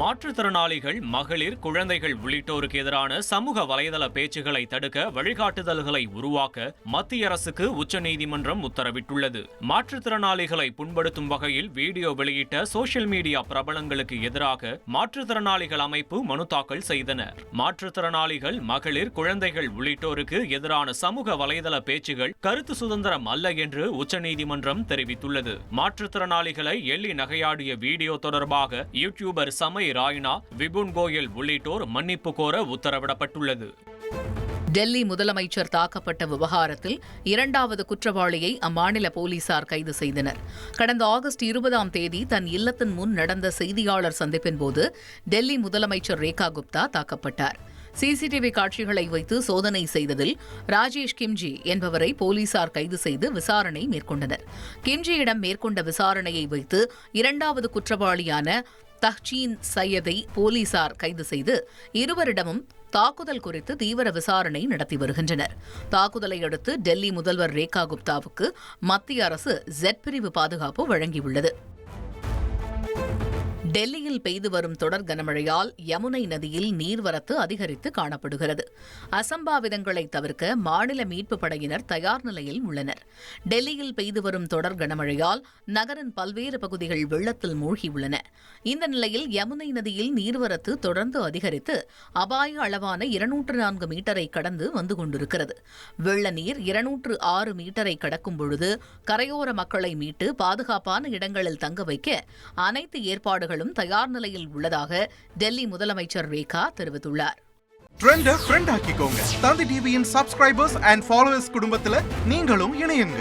மாற்றுத்திறனாளிகள் மகளிர் குழந்தைகள் உள்ளிட்டோருக்கு எதிரான சமூக வலைதள பேச்சுகளை தடுக்க வழிகாட்டுதல்களை உருவாக்க மத்திய அரசுக்கு உச்சநீதிமன்றம் உத்தரவிட்டுள்ளது. மாற்றுத்திறனாளிகளை புண்படுத்தும் வகையில் வீடியோ வெளியிட்ட சோசியல் மீடியா பிரபலங்களுக்கு எதிராக மாற்றுத்திறனாளிகள் அமைப்பு மனு தாக்கல் செய்தனர் மாற்றுத்திறனாளிகள் மகளிர் குழந்தைகள் உள்ளிட்டோருக்கு எதிரான சமூக வலைதள பேச்சுகள் கருத்து சுதந்திரம் அல்ல என்று உச்சநீதிமன்றம் தெரிவித்துள்ளது. மாற்றுத்திறனாளிகளை எள்ளி நகையாடிய வீடியோ தொடர்பாக யூடியூபர் சமய ராய்னா விபுன் கோயல் உள்ளிட்டோர் மன்னிப்பு கோர உத்தரவிடப்பட்டுள்ளது. டெல்லி முதலமைச்சர் தாக்கப்பட்ட விவகாரத்தில் இரண்டாவது குற்றவாளியை அம்மாநில போலீசார் கைது செய்தனர். கடந்த ஆகஸ்ட் இருபதாம் தேதி தன் இல்லத்தின் முன் நடந்த செய்தியாளர் சந்திப்பின் போது டெல்லி முதலமைச்சர் ரேகா குப்தா தாக்கப்பட்டார். சிசிடிவி காட்சிகளை வைத்து சோதனை செய்ததில் ராஜேஷ் கிம்ஜி என்பவரை போலீசார் கைது செய்து விசாரணை மேற்கொண்டனர். கிம்ஜியிடம் மேற்கொண்ட விசாரணையை வைத்து இரண்டாவது குற்றவாளியான தஹ்சீன் சையதை போலீசார் கைது செய்து இருவரிடமும் தாக்குதல் குறித்து தீவிர விசாரணை நடத்தி வருகின்றனர். தாக்குதலை அடுத்து டெல்லி முதல்வர் ரேகா குப்தாவுக்கு மத்திய அரசு ஜெட் பிரிவு பாதுகாப்பு வழங்கியுள்ளது. டெல்லியில் பெய்து வரும் தொடர் கனமழையால் யமுனை நதியில் நீர்வரத்து அதிகரித்து காணப்படுகிறது. அசம்பாவிதங்களை தவிர்க்க மாநில மீட்பு படையினர் தயார் நிலையில் உள்ளனர். டெல்லியில் பெய்து வரும் தொடர் கனமழையால் நகரின் பல்வேறு பகுதிகள் வெள்ளத்தில் மூழ்கியுள்ளன. இந்த நிலையில் யமுனை நதியில் நீர்வரத்து தொடர்ந்து அதிகரித்து அபாய அளவான இருநூற்று நான்கு மீட்டரை கடந்து வந்து கொண்டிருக்கிறது. வெள்ள நீர் இருநூற்று ஆறு மீட்டரை கடக்கும் பொழுது கரையோர மக்களை மீட்டு பாதுகாப்பான இடங்களில் தங்க வைக்க அனைத்து ஏற்பாடுகள் ஏற்பாடுகளும் தயார் நிலையில் உள்ளதாக டெல்லி முதலமைச்சர் ரேகா தெரிவித்துள்ளார். ட்ரெண்ட ஃப்ரெண்ட் ஆக்கிக்கோங்க. தந்தி டிவியின் சப்ஸ்கிரைபர்ஸ் அண்ட் ஃபாலோவர்ஸ் குடும்பத்தில் நீங்களும் இணையுங்க.